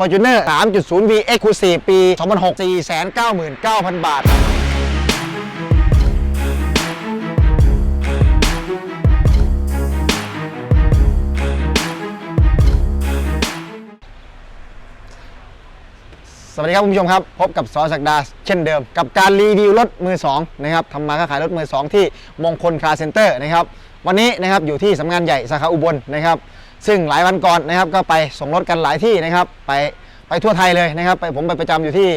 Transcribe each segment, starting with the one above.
Fortuner 3.0 V Exclusive ปี 2006 499,000 บาทสวัสดีครับคุณผู้ชมครับ พบกับสอศักดาเช่นเดิม กับการรีวิวรถมือ2นะครับทำมาค้าขายรถมือ 2 ที่มงคลคาร์เซ็นเตอร์นะครับ วันนี้นะครับอยู่ที่สำนักงานใหญ่สาขาอุบลนะครับ ซึ่งหลายวันก่อนนะครับก็ไปส่งรถกันหลายที่นะครับ ไปไปทั่วไทยเลยนะครับ ไปผมไปประจำอยู่ที่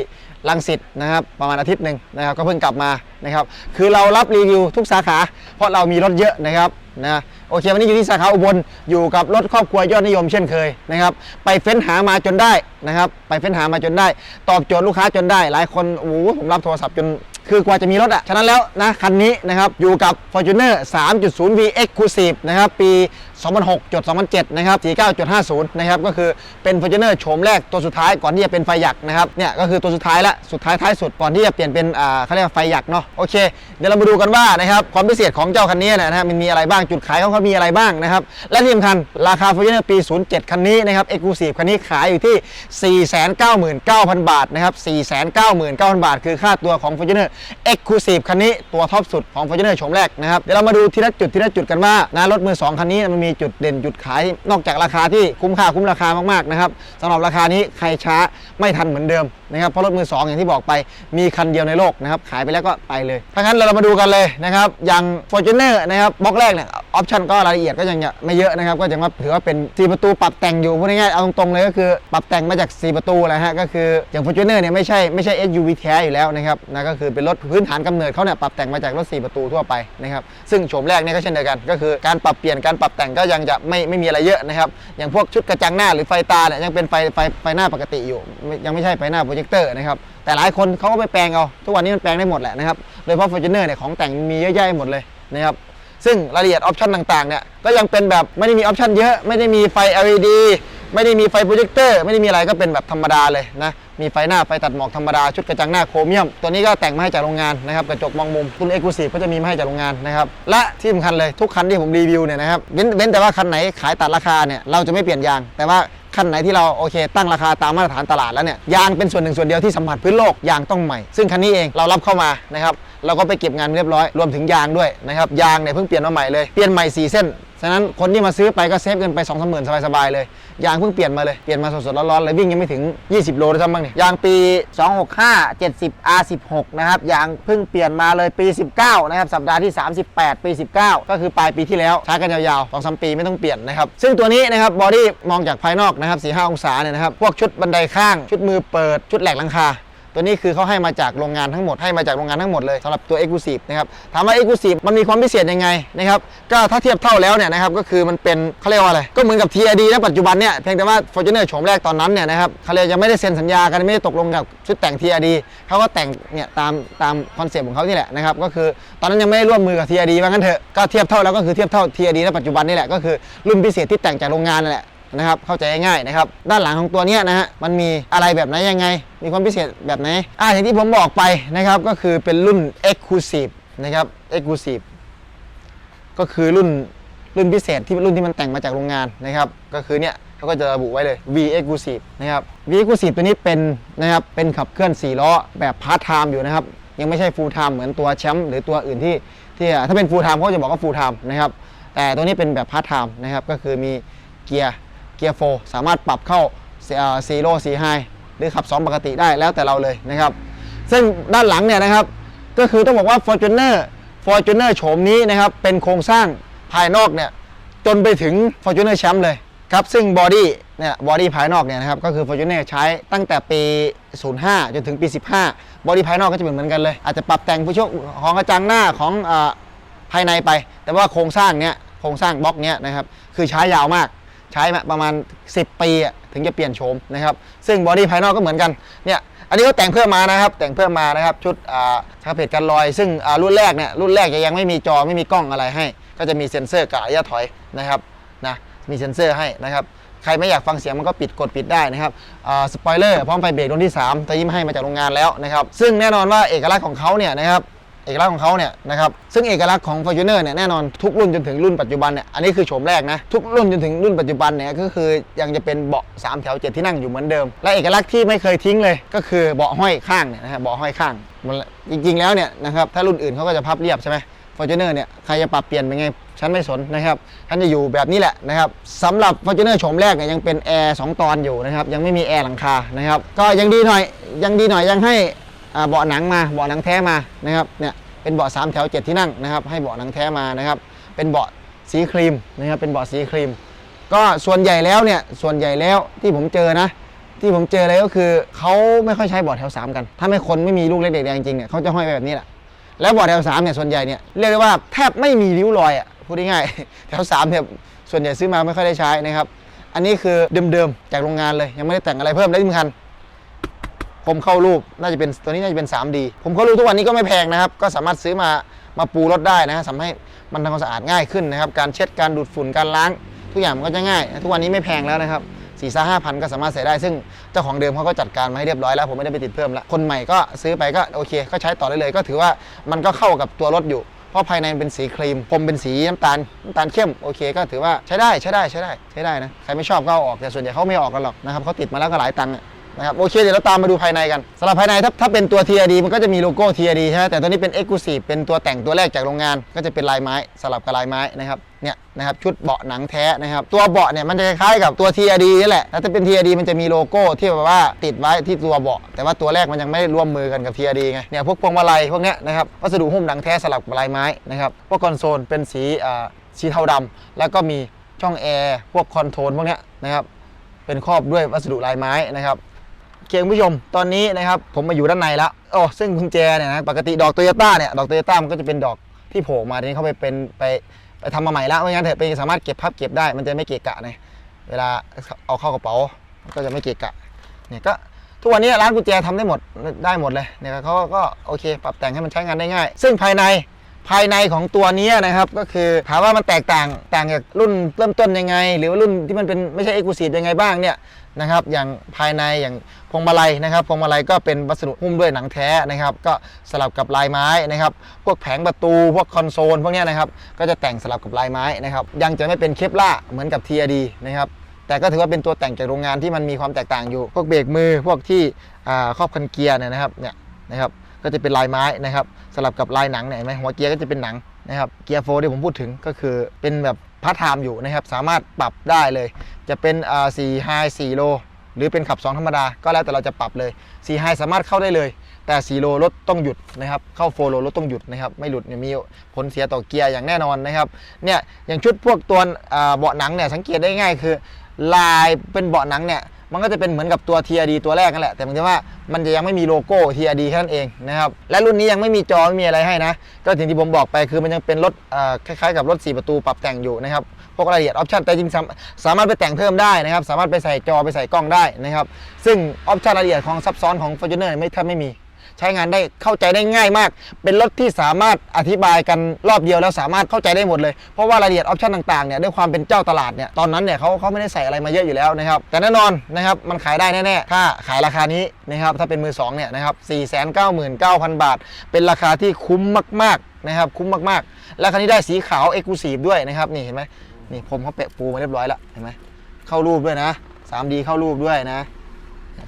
ลังสิตนะครับประมาณอาทิตย์หนึ่งนะครับก็เพิ่งกลับมานะครับ คือเรารับรีวิวทุกสาขา เพราะเรามีรถเยอะนะครับนะโอเควันนี้อยู่ที่สาขาอุบลอยู่กับรถครอบครัวยอดนิยมเช่นเคยนะครับไปเฟ้นหามาจนได้นะครับ ไปเฟ้นหามาจนได้ ตอบโจทย์ลูกค้าจนได้ หลายคนโอ้โหผมรับโทรศัพท์จนคือกว่าจะมีรถอะฉะนั้นแล้วนะคันนี้นะครับอยู่กับ Fortuner 3.0 V Exclusive นะครับปี 2006จด2007 นะครับ 49.50 นะครับ ก็คือเป็น Fortuner โฉมแรกตัวสุดท้ายก่อนที่จะเป็นไฟหยักนะครับ เนี่ยก็คือตัวสุดท้ายละ สุดท้ายท้ายสุดก่อนที่จะเปลี่ยนเป็นอ่าเขาเรียกว่าไฟหยักเนาะ โอเค เดี๋ยวเรามาดูกันว่านะครับความพิเศษของเจ้าคันนี้นะฮะมันมีอะไรบ้าง จุดขายของเขามีอะไรบ้างนะครับ และที่สำคัญราคา Fortuner ปี 07 คันนี้นะครับ Exclusive คันนี้ขายอยู่ที่ 499,000 บาทนะครับ 499,000 บาท คือค่าตัวของ Fortuner Exclusive คันนี้ตัวท็อปสุดของ Fortuner โฉมแรกนะครับ เดี๋ยวเรามาดูทีละจุดทีละจุดกันว่านะรถมือ2คันนี้มันมีจุดเด่นจุดขาย นอกจากราคาที่คุ้มค่าคุ้มราคามากๆนะครับสำหรับราคานี้ใครช้าไม่ทันเหมือนเดิมนะครับเพราะรถมือ 2 อย่างที่บอกไปมีคันเดียวในโลกนะครับขายไปแล้วก็ไปเลยถ้างั้นเรามาดูกันเลยนะครับอย่าง Fortuner นะครับบล็อกแรกเนี่ยออปชันก็รายละเอียดก็ยังไม่เยอะนะครับ ก็ยังว่าถือว่าเป็น4ประตูปรับแต่งอยู่พูดง่ายๆเอาตรงๆเลยก็คือปรับแต่งมาจาก4ประตูแหละฮะก็คืออย่าง Fortuner เนี่ยไม่ใช่ไม่ใช่ SUV แท้อยู่แล้วนะครับนะก็คือเป็นรถพื้นฐานกำเนิดเขาเนี่ยปรับแต่งมาจากรถ4ประตูทั่วไปนะครับซึ่งโฉมแรกเนี่ยก็เช่นเดียวกัน ก็คือการปรับเปลี่ยนการปรับแต่งก็ยังจะไม่ไม่มีอะไรเยอะนะครับอย่างพวกชุดกระจังหน้าหรือไฟตาเนี่ยยังเป็นไฟไฟไฟหน้าปกติอยู่ ยังไม่ใช่ไฟหน้าโปรเจคเตอร์นะครับแต่หลายคนเขาก็ไปแปลงเอาทุกวันนี้มันแปลงได้หมดแหละนะครับโดยเฉพาะ Fortuner เนี่ยของแต่งมีเยอะแยะหมดเลยนะครับ ซึ่งรายละเอียดออปชันต่างๆเนี่ยก็ยังเป็นแบบไม่ได้มีออปชันเยอะ ไม่ได้มีไฟ LED ไม่ได้มีไฟโปรเจคเตอร์ไม่ได้มีอะไรก็เป็นแบบธรรมดาเลยนะมีไฟหน้าไฟตัดหมอกธรรมดาชุดกระจังหน้าโครเมียม ตัวนี้ก็แต่งมาให้จากโรงงานนะครับกระจกมองมุมรุ่นเอกลูซีฟก็จะมีมาให้จากโรงงานนะครับและที่สำคัญเลยทุกคันที่ผมรีวิวเนี่ยนะครับเว้นเว้นแต่ว่าคันไหนขายตัดราคาเนี่ยเราจะไม่เปลี่ยนยาง แต่ว่าคันไหนที่เราโอเค ตั้งราคาตามมาตรฐานตลาดแล้วเนี่ยยางเป็นส่วนหนึ่งส่วนเดียวที่สัมผัสพื้นโลกยางต้องใหม่ ซึ่งคันนี้เองเรารับเข้ามานะครับ เราก็ไปเก็บงานเรียบร้อย รวมถึงยางด้วยนะครับ ยางเนี่ยเพิ่งเปลี่ยนมาใหม่เลย เปลี่ยนใหม่ 4 เส้น ฉะนั้นคนที่มาซื้อไปก็เซฟเงินไป2องสามหมื่นสบายๆเลย ยางเพิ่งเปลี่ยนมาเลย เปลี่ยนมาสดๆร้อนๆเลยวิ่งยังไม่ถึง 20 โลด้วยซ้ำบ้างนี่ยางปี 265 70 R16 นะครับ ยางเพิ่งเปลี่ยนมาเลยปี 19 นะครับ สัปดาห์ที่ 38 ปี 19 ก็คือปลายปีที่แล้ว ใช้กันยาวๆ2อสปีไม่ต้องเปลี่ยนนะครับ ซึ่งตัวนี้นะครับบอดี้มองจากภายนอกนะครับ4-5องศาเนี่ยนะครับ พวกชุดบันไดข้าง ชุดมือเปิด ชุดแหลกหลังคา ตัวนี้คือเขาให้มาจากโรงงานทั้งหมดให้มาจากโรงงานทั้งหมดเลยสำหรับตัว Exclusive นะครับถามว่า Exclusive มันมีความพิเศษยังไงนะครับก็ถ้าเทียบเท่าแล้วเนี่ยนะครับก็คือมันเป็นเขาเรียกว่าอะไรก็เหมือนกับ TRD ณปัจจุบันเนี่ยเพียงแต่ว่า Fortuner โฉมแรกตอนนั้นเนี่ยนะครับเขาเรียกยังไม่ได้เซ็นสัญญากันไม่ได้ตกลงกับชุดแต่ง TRD เขาก็แต่งเนี่ยตามตามคอนเซปต์ของเขานี่แหละนะครับก็คือตอนนั้นยังไม่ได้ร่วมมือกับ TRD ว่างั้นเถอะก็เทียบเท่าแล้วก็คือเทียบเท่า TRD ณปัจจุบันนี่แหละก็คือรุ่นพิเศษที่แต่งจากโรงงานนั่นแหละ นะครับเข้าใจง่ายๆนะครับด้านหลังของตัวนี้นะฮะมันมีอะไรแบบไหนยังไง มีความพิเศษแบบไหนอ่าอย่างที่ผมบอกไปนะครับก็คือเป็นรุ่น Exclusive นะครับ Exclusive ก็คือรุ่นรุ่นพิเศษที่รุ่นที่มันแต่งมาจากโรงงานนะครับก็คือเนี่ยเขาก็จะระบุไว้เลย V Exclusive นะครับ V Exclusive ตัวนี้เป็นนะครับเป็นขับเคลื่อน 4 ล้อแบบพาร์ทไทม์อยู่นะครับยังไม่ใช่ full time เหมือนตัวแชมป์หรือตัวอื่นที่ที่ถ้าเป็น full time เขาจะบอกว่า full time นะครับแต่ตัวนี้เป็นแบบพาร์ทไทม์นะครับก็คือมีเกียร์ กียร์โฟสามารถปรับเข้าซีโร่ซีไฮหรือขับ2ปกติได้แล้วแต่เราเลยนะครับซึ่งด้านหลังเนี่ยนะครับก็คือต้องบอกว่า Fortuner Fortuner โฉมนี้นะครับเป็นโครงสร้างภายนอกเนี่ยจนไปถึง Fortuner Champ เลยครับซึ่งบอดี้เนี่ยบอดี้ภายนอกเนี่ยนะครับก็คือ Fortuner ใช้ตั้งแต่ปี 05 จนถึงปี 15 บอดี้ภายนอกก็จะเหมือนกันเลย อาจจะปรับแต่งผู้ชกของกระจังหน้าของอภายในไป แต่ว่าโครงสร้างเนี่ยโครงสร้างบล็อกเนี่ยนะครับคือใช้ยาวมาก ใช้มาประมาณ 10 ปีถึงจะเปลี่ยนโฉมนะครับ ซึ่งบอดี้ภายนอกก็เหมือนกันเนี่ยอันนี้ก็แต่งเพิ่มมานะครับ แต่งเพิ่มมานะครับชุดอ่าคาเพจกันรอย ซึ่งอ่ารุ่นแรกเนี่ยรุ่นแรกจะยังไม่มีจอไม่มีกล้องอะไรให้ ก็จะมีเซ็นเซอร์กับระยะถอยนะครับนะมีเซ็นเซอร์ให้นะครับใครไม่อยากฟังเสียงมันก็ปิดกดปิดได้นะครับอ่าสปอยเลอร์พร้อมไฟเบรกรุ่นที่3แต่ยิ้มให้มาจากโรงงานแล้วนะครับซึ่งแน่นอนว่าเอกลักษณ์ของเขาเนี่ยนะครับ เอกลักษณ์ของเขาเนี่ยนะครับซึ่งเอกลักษณ์ของ Fortuner เนี่ยแน่นอนทุกรุ่นจนถึงรุ่นปัจจุบันเนี่ยอันนี้คือโฉมแรกนะทุกรุ่นจนถึงรุ่นปัจจุบันเนี่ยก็คือยังจะเป็นเบาะ3แถว7ที่นั่งอยู่เหมือนเดิม และเอกลักษณ์ที่ไม่เคยทิ้งเลย ก็คือเบาะห้อยข้างเนี่ยนะฮะเบาะห้อยข้างจริงๆแล้วเนี่ยนะครับถ้ารุ่นอื่นเขาก็จะพับเรียบใช่ไหม Fortuner เนี่ยใครจะปรับเปลี่ยนเป็นไงฉันไม่สนนะครับฉันจะอยู่แบบนี้แหละนะครับสำหรับ Fortuner โฉมแรกเนี่ยยังเป็นแอร์2ตอนอยู่นะครับยังไม่มีแอร์หลังคานะครับก็ยังดีหน่อยยังดีหน่อยยังให้ เบาะหนังมาเบาะหนังแท้มานะครับเนี่ยเป็นเบาะ3แถว7ที่นั่งนะครับให้เบาะหนังแท้มานะครับเป็นเบาะสีครีมนะครับเป็นเบาะสีครีม ก็ส่วนใหญ่แล้วเนี่ยส่วนใหญ่แล้วที่ผมเจอนะ ที่ผมเจอเลยก็คือเขาไม่ค่อยใช้เบาะแถว 3 กัน ถ้าไม่คนไม่มีลูกเล็กเด็กแดงจริงๆเนี่ยเขาจะห้อยไปแบบนี้แหละแล้วเบาะแถว3เนี่ยส่วนใหญ่เนี่ยเรียกได้ว่าแทบไม่มีริ้วรอยอะพูดง่ายๆแถว3เนี่ยส่วนใหญ่ซื้อมาไม่ค่อยได้ใช้นะครับอันนี้คือเดิมๆจากโรงงานเลยยังไม่ได้แต่งอะไรเพิ่มและที่สำคัญ ผมเข้ารูปน่าจะเป็นตัวนี้น่าจะเป็น 3D ผมเข้ารูปทุกวันนี้ก็ไม่แพงนะครับ ก็สามารถซื้อมามาปูรถได้นะฮะทำให้มันทำความสะอาดง่ายขึ้นนะครับ การเช็ดการดูดฝุ่นการล้าง ทุกอย่างมันก็จะง่าย ทุกวันนี้ไม่แพงแล้วนะครับสี่ซ่าห้าพันก็สามารถใส่ได้ซึ่งเจ้าของเดิมเขาก็จัดการมาให้เรียบร้อยแล้ว ผมไม่ได้ไปติดเพิ่มล้วคนใหม่ก็ซื้อไปก็โอเค ก็ใช้ต่อได้เลย ก็ถือว่ามันก็เข้ากับตัวรถอยู่ เพราะภายในเป็นสีครีมผมเป็นสีน้ำตาลน้ำตาลเข้มโอเคก็ถือว่าใช้ได้ใช้ได้ใช้ได้ใช้ได้นะใครไม่ชอบก็เอาออกแต่ส่วนใหญ่เขาไม่ออกกันหรอกนะครับเขาติดมาแล้วก็หลายตังค์ นะครับโอเคเดี๋ยวเราตามมาดูภายในกันสำหรับภายในถ้าถ้าเป็นตัว TRD มันก็จะมีโลโก้ TRD ใช่ไหมแต่ตัวนี้เป็น Exclusive เป็นตัวแต่งตัวแรกจากโรงงาน ก็จะเป็นลายไม้สลับกับลายไม้นะครับเนี่ยนะครับชุดเบาะหนังแท้นะครับตัวเบาะเนี่ยมันจะคล้ายกับตัว TRD นี่แหละแล้วถ้าเป็น TRD มันจะมีโลโก้ที่แบบว่าติดไว้ที่ตัวเบาะ แต่ว่าตัวแรกมันยังไม่ได้ร่วมมือกันกับ TRD ไงเนี่ยพวกพวงมาลัยพวกเนี้ยนะครับวัสดุหุ้มหนังแท้สลับกับลายไม้นะครับพวกคอนโซลเป็นสีอ่าสีเทาดำแล้วก็มีช่องแอร์พวกคอนโทรลพวกเนี้ยนะครับเป็นครอบด้วยวัสดุลายไม้นะครับ เคคุณผู้ชมตอนนี้นะครับผมมาอยู่ด้านในแล้วโอ้ซึ่งกุญแจเนี่ยนะปกติดอกโตโยต้าเนี่ยดอกโตโยต้ามันก็จะเป็นดอกที่โผล่มาทีนี้เขาไปเป็นไปไปทำมาใหม่แล้วไม่งั้นเถอะเป็นสามารถเก็บพับเก็บได้มันจะไม่เกะกะเนะเวลาเอาเข้ากระเป๋าก็จะไม่เกะกะเนี่ยก็ทุกวันนี้ร้านกุญแจทำได้หมดได้หมดเลยเนี่ยเขาก็โอเค ปรับแต่งให้มันใช้งานได้ง่าย ซึ่งภายในภายในของตัวนี้นะครับ ก็คือถามว่ามันแตกต่างต่างจากรุ่นเริ่มต้นยังไง หรือว่ารุ่นที่มันเป็นไม่ใช่เอกลูซีฟยังไงบ้างเนี่ย นะครับอย่างภายในอย่างพวงมาลัยนะครับพวงมาลัยก็เป็นวัสดุหุ้มด้วยหนังแท้นะครับ ก็สลับกับลายไม้นะครับพวกแผงประตูพวกคอนโซลพวกนี้นะครับก็จะแต่งสลับกับลายไม้นะครับยังจะไม่เป็นเคปล่าเหมือนกับ TRD นะครับแต่ก็ถือว่าเป็นตัวแต่งจากโรงงานที่มันมีความแตกต่างอยู่ พวกเบรกมือพวกที่ครอบคันเกียร์เนี่ยนะครับเนี่ยนะครับก็จะเป็นลายไม้นะครับสลับกับลายหนังเนี่ยเห็นไหมหัวเกียร์ก็จะเป็นหนังนะครับเกียร์โฟร์ที่ผมพูดถึงก็คือเป็นแบบ พาร์ทไทม์อยู่นะครับ สามารถปรับได้เลย จะเป็นอ่า4 high 4 low หรือเป็นขับ 2 ธรรมดา ก็แล้วแต่เราจะปรับเลย4ไฮสามารถเข้าได้เลย แต่4โลรถต้องหยุดนะครับ เข้า4โลรถต้องหยุดนะครับ ไม่หลุดเนี่ยมีผลเสียต่อเกียร์อย่างแน่นอนนะครับ เนี่ยอย่างชุดพวกตัวเบาะหนังเนี่ยสังเกตได้ง่ายคือ ลายเป็นเบาะหนังเนี่ย มันก็จะเป็นเหมือนกับตัว TRD ตัวแรกนั่นแหละ แต่เพียงแต่ว่ามันจะยังไม่มีโลโก้ TRD แค่นั้นเองนะครับ และรุ่นนี้ยังไม่มีจอไม่มีอะไรให้นะ ก็อย่างที่ผมบอกไปคือมันยังเป็นรถคล้ายๆกับรถ 4 ประตูปรับแต่งอยู่นะครับ พวกรายละเอียดออปชันแต่จริงๆสามสามารถไปแต่งเพิ่มได้นะครับ สามารถไปใส่จอไปใส่กล้องได้นะครับ ซึ่งออปชันรายละเอียดของซับซ้อนของ Fortuner ไม่แทบไม่มี ใช้งานได้เข้าใจได้ง่ายมาก เป็นรถที่สามารถอธิบายกันรอบเดียวแล้วสามารถเข้าใจได้หมดเลย เพราะว่ารายละเอียดออปชันต่างๆเนี่ยด้วยความเป็นเจ้าตลาดเนี่ยตอนนั้นเนี่ยเขาเขาไม่ได้ใส่อะไรมาเยอะอยู่แล้วนะครับแต่แน่นอนนะครับมันขายได้แน่ๆถ้าขายราคานี้นะครับถ้าเป็นมือสองเนี่ยนะครับ499,000 บาท เป็นราคาที่คุ้มมากๆนะครับคุ้มมากๆ และคันนี้ได้สีขาวเอกลูซีฟด้วยนะครับนี่เห็นไหมนี่ผมเขาเปะปูมาเรียบร้อยแล้วเห็นไหมเข้ารูปด้วยนะ 3D เข้ารูปด้วยนะ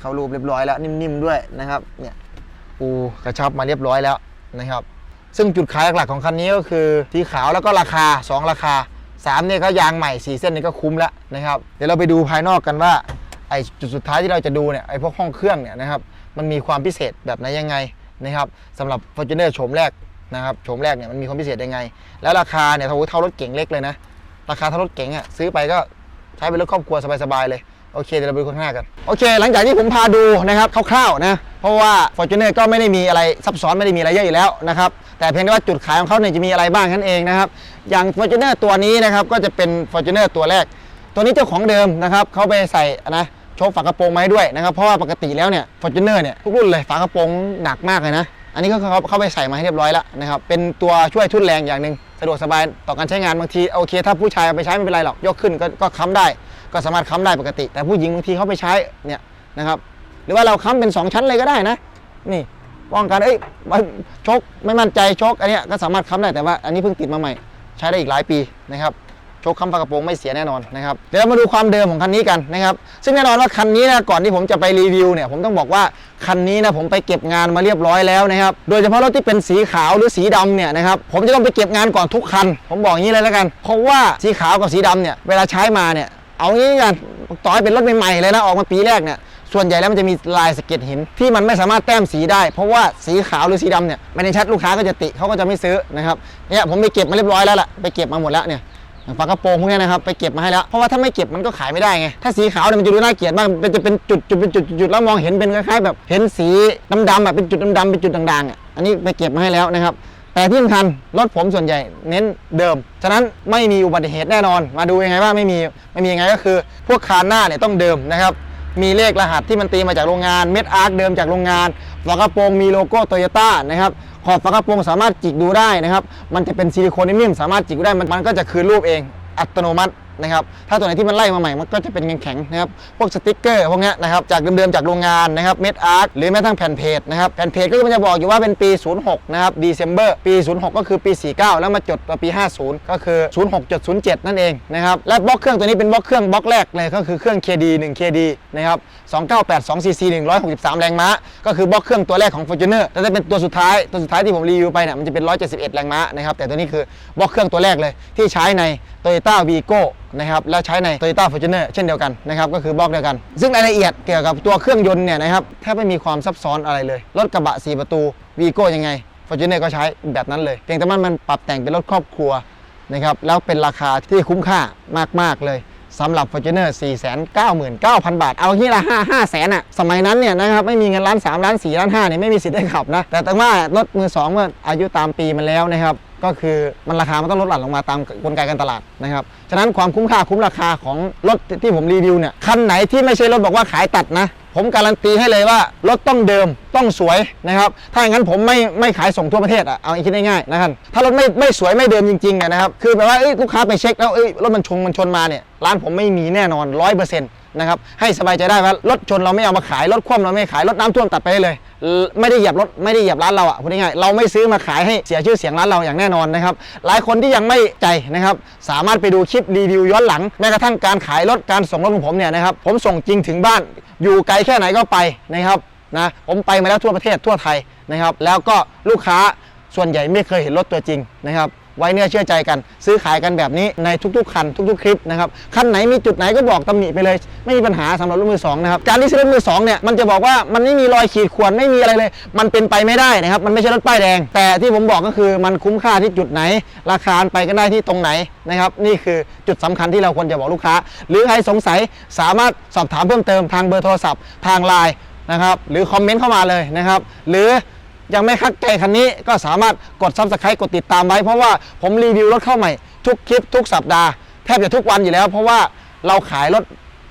เข้ารูปเรียบร้อยแล้วนิ่มๆด้วยนะครับเนี่ย ปูกระชับมาเรียบร้อยแล้วนะครับ ซึ่งจุดขายหลักๆของคันนี้ก็คือสีขาวแล้วก็ราคา 2 ราคา 3 เนี่ยก็ยางใหม่ 4 เส้นนี่ก็คุ้มแล้วนะครับ เดี๋ยวเราไปดูภายนอกกันว่าไอจุดสุดท้ายที่เราจะดูเนี่ยไอพวกห้องเครื่องเนี่ยนะครับมันมีความพิเศษแบบไหนยังไงนะครับสำหรับ Fortuner โฉมแรกนะครับโฉมแรกเนี่ยมันมีความพิเศษยังไง แล้วราคาเนี่ยเท่าเท่ารถเก๋งเล็กเลยนะราคาเท่ารถเก๋งอะซื้อไปก็ใช้เป็นรถครอบครัวสบายๆเลย โอเคเดี๋ยวเราไปดูข้างหน้ากันโอเค หลังจากที่ผมพาดูนะครับคร่าวๆนะเพราะว่า Fortuner ก็ไม่ได้มีอะไรซับซ้อนไม่ได้มีอะไรเยอะอยู่แล้วนะครับแต่เพียงแต่ว่าจุดขายของเขาเนี่ยจะมีอะไรบ้างนั่นเองนะครับอย่าง Fortuner ตัวนี้นะครับก็จะเป็น Fortuner ตัวแรก ตัวนี้เจ้าของเดิมนะครับเขาไปใส่นะโชว์ฝากระโปรงมาให้ด้วยนะครับเพราะว่าปกติแล้วเนี่ย Fortuner เนี่ยทุกรุ่นเลยฝากระโปรงหนักมากเลยนะ อันนี้ก็เขาเข้าไปใส่มาให้เรียบร้อยแล้วนะครับเป็นตัวช่วยทุนแรงอย่างหนึ่งสะดวกสบายต่อการใช้งานบางทีโอเค ถ้าผู้ชายไปใช้ไม่เป็นไรหรอกยกขึ้นก็ก็ค้ำได้ ก็สามารถค้ำได้ปกติ แต่ผู้หญิงบางทีเขาไปใช้เนี่ยนะครับหรือว่าเราค้ำเป็น 2 ชั้นเลยก็ได้นะ นี่ป้องกันเอ้ยชกไม่มั่นใจชกอันนี้ก็สามารถค้ำได้แต่ว่าอันนี้เพิ่งติดมาใหม่ ใช้ได้อีกหลายปีนะครับชคค้ำปากกระโปรงไม่เสียแน่นอนนะครับเดี๋ยวเรามาดูความเดิมของคันนี้กันนะครับซึ่งแน่นอนว่าคันนี้นะก่อนที่ผมจะไปรีวิวเนี่ยผมต้องบอกว่าคันนี้นะผมไปเก็บงานมาเรียบร้อยแล้วนะครับโดยเฉพาะรถที่เป็นสีขาวหรือสีดำเนี่ยนะครับผมจะต้องไปเก็บงานก่อนทุกคัน ผมบอกอย่างนี้เลยแล้วกันเพราะว่าสีขาวกับสีดำเนี่ยเวลาใช้มาเนี่ย เอางี้กันต่อให้เป็นรถใหม่ๆเลยนะออกมาปีแรกเนี่ยส่วนใหญ่แล้วมันจะมีลายสะเก็ดหินที่มันไม่สามารถแต้มสีได้ เพราะว่าสีขาวหรือสีดำเนี่ยไม่ได้ชัดลูกค้าก็จะติเขาก็จะไม่ซื้อนะครับเนี่ยผมไปเก็บมาเรียบร้อยแล้วล่ะไปเก็บมาหมดแล้วเนี่ยอย่างฝากระโปรงพวกนี้นะครับไปเก็บมาให้แล้วเพราะว่าถ้าไม่เก็บมันก็ขายไม่ได้ไงถ้าสีขาวเนี่ยมันจะดูน่าเกลียดมากมันจะเป็นจุดจุดเป็นจุดจุดแล้วมองเห็นเป็นคล้ายๆแบบเห็นสีดำๆแบบเป็นจุดดำๆเป็นจุดด่างๆอะอันนี้ไปเก็บมาให้แล้วนะครับ แต่ที่สำคัญรถผมส่วนใหญ่เน้นเดิม ฉะนั้นไม่มีอุบัติเหตุแน่นอน มาดูยังไงว่าไม่มีไม่มียังไงก็คือ พวกคานหน้าเนี่ยต้องเดิมนะครับมีเลขรหัสที่มันตีมาจากโรงงานเม็ดอาร์คเดิมจากโรงงานฝากระโปรงมีโลโก้โตโยต้านะครับขอบฝากระโปรงสามารถจิกดูได้นะครับมันจะเป็นซิลิโคนนิ่มๆสามารถจิกดูได้มันก็จะคืนรูปเองอัตโนมัติ นะครับถ้าตัวไหนที่มันไล่มาใหม่มันก็จะเป็นแข็งๆนะครับพวกสติกเกอร์พวกนี้นะครับจากเดิมๆจากโรงงานนะครับเม็ดอาร์คหรือแม้ทั่งแผ่นเพจนะครับแผ่นเพจก็มันจะบอกอยู่ว่าเป็นปี 06 นะครับ December ปี 06 ก็คือปี 49 แล้วมาจดมาปี 50 ก็คือ 06.07 นั่นเองนะครับและบล็อกเครื่องตัวนี้เป็นบล็อกเครื่องบล็อกแรกเลยก็คือเครื่อง KD 1 KD นะครับ2982 cc 163 แรงม้า ก็คือบล็อกเครื่องตัวแรกของ Fortuner แต่ถ้าเป็นตัวสุดท้ายตัวสุดท้ายที่ผมรีวิวไปเนี่ยมันจะเป็น 171 แรงม้านะครับแต่ตัวนี้คือบล็อกเครื่องตัวแรกเลยที่ใช้ใน Toyota Vigo นะครับและใช้ใน Toyota Fortuner เช่นเดียวกันนะครับก็คือบล็อกเดียวกัน ซึ่งรายละเอียดเกี่ยวกับตัวเครื่องยนต์เนี่ยนะครับแทบไม่มีความซับซ้อนอะไรเลย รถกระบะ 4 ประตู Vigo ยังไง Fortuner ก็ใช้แบบนั้นเลยเพียงแต่มันมันปรับแต่งเป็นรถครอบครัวนะครับแล้วเป็นราคาที่คุ้มค่ามากๆเลย สำหรับ Fortuner 499,000 บาท เอาที่ละ5 5แสนอะสมัยนั้นเนี่ยนะครับไม่มีเงินล้าน 3 ล้าน 4 ล้าน 5เนี่ยไม่มีสิทธิ์ได้ขับนะ แต่แต่ว่ารถมือ2เมื่ออายุตามปีมันแล้วนะครับ ก็คือมันราคามันต้องลดหลั่นลงมาตามกลไกการตลาดนะครับ ฉะนั้นความคุ้มค่าคุ้มราคาของรถที่ผมรีวิวเนี่ยคันไหนที่ไม่ใช่รถบอกว่าขายตัดนะ ผมการันตีให้เลยว่ารถต้องเดิมต้องสวยนะครับ ถ้าอย่างนั้นผมไม่ไม่ขายส่งทั่วประเทศอะเอาคิดง่ายๆนะครับถ้ารถไม่ไม่สวยไม่เดิมจริงๆนะครับคือแปลว่าลูกค้าไปเช็คแล้วรถมันชงมันชนมาเนี่ยร้านผมไม่มีแน่นอนร้อยเปอร์เซ็นต์นะครับให้สบายใจได้ว่ารถชนเราไม่เอามาขายรถคว่ำเราไม่ขายรถน้ำท่วมตัดไปเลย ไม่ได้เหยียบรถไม่ได้เหยียบร้านเราอะพูดง่ายๆเราไม่ซื้อมาขายให้เสียชื่อเสียงร้านเราอย่างแน่นอนนะครับหลายคนที่ยังไม่ใจนะครับสามารถไปดูคลิปรีวิวย้อนหลังแม้กระทั่งการขายรถการส่งรถของผมเนี่ยนะครับผมส่งจริงถึงบ้าน อยู่ไกลแค่ไหนก็ไปนะครับนะผมไปมาแล้วทั่วประเทศทั่วไทยนะครับแล้วก็ลูกค้าส่วนใหญ่ไม่เคยเห็นรถตัวจริงนะครับ ไว้เนื้อเชื่อใจกัน ซื้อขายกันแบบนี้ในทุกๆ คันทุกๆ คลิปนะครับคันไหนมีจุดไหนก็บอกตำหนิไปเลย ไม่มีปัญหาสำหรับรถมือสองนะครับการที่ซื้อรถมือสองเนี่ยมันจะบอกว่ามันไม่มีรอยขีดข่วนไม่มีอะไรเลย มันเป็นไปไม่ได้นะครับมันไม่ใช่รถป้ายแดง แต่ที่ผมบอกก็คือมันคุ้มค่าที่จุดไหน ราคาไปกันได้ที่ตรงไหนนะครับนี่คือจุดสำคัญที่เราควรจะบอกลูกค้า หรือใครสงสัยสามารถสอบถามเพิ่มเติมทางเบอร์โทรศัพท์ทางไลน์นะครับหรือคอมเมนต์เข้ามาเลยนะครับหรือ ยังไม่คักใจคันนี้ก็สามารถกด subscribe กดติดตามไว้ เพราะว่าผมรีวิวรถเข้าใหม่ทุกคลิปทุกสัปดาห์แทบจะทุกวันอยู่แล้ว เพราะว่าเราขายรถ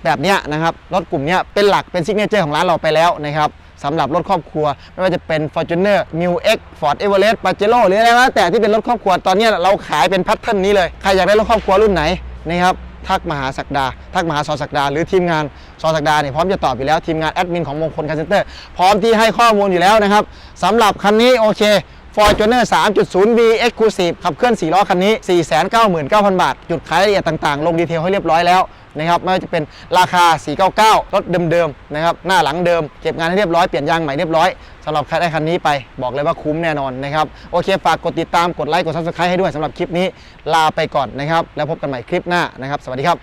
แบบเนี้ยนะครับรถกลุ่มนี้เป็นหลักเป็นซิกเนเจอร์ของร้านเราไปแล้วนะครับสำหรับรถครอบครัว ไม่ว่าจะเป็น Fortuner m u X Ford Everest Pajero หรืออะไรก็แล้วแต่ที่เป็นรถครอบครัวตอนนี้เราขายเป็นแพทเทิร์นนี้เลยใครอยากได้รถครอบครัวรุ่นไหนนะครับ ทักมหาศักดา ทักมหาซอศักดา หรือทีมงานซอศักดาเนี่ยพร้อมจะตอบอยู่แล้วทีมงานแอดมินของมงคลคาร์เซนเตอร์พร้อมที่ให้ข้อมูลอยู่แล้วนะครับสำหรับคันนี้โอเค Fortuner 3.0 V Exclusive ขับเคลื่อน 4 ล้อคันนี้ 499,000 บาท จุดขายรายละเอียดต่างๆ ลงดีเทลให้เรียบร้อยแล้วนะครับไม่ว่าจะเป็นราคา 499 รถเดิมๆนะครับหน้าหลังเดิม เก็บงานให้เรียบร้อย เปลี่ยนยางใหม่เรียบร้อยสำหรับใครได้คันนี้ไปบอกเลยว่าคุ้มแน่นอนนะครับ โอเค ฝากกดติดตามกดไลค์กด Subscribe ให้ด้วยสำหรับคลิปนี้ลาไปก่อนนะครับ แล้วพบกันใหม่คลิปหน้านะครับ สวัสดีครับ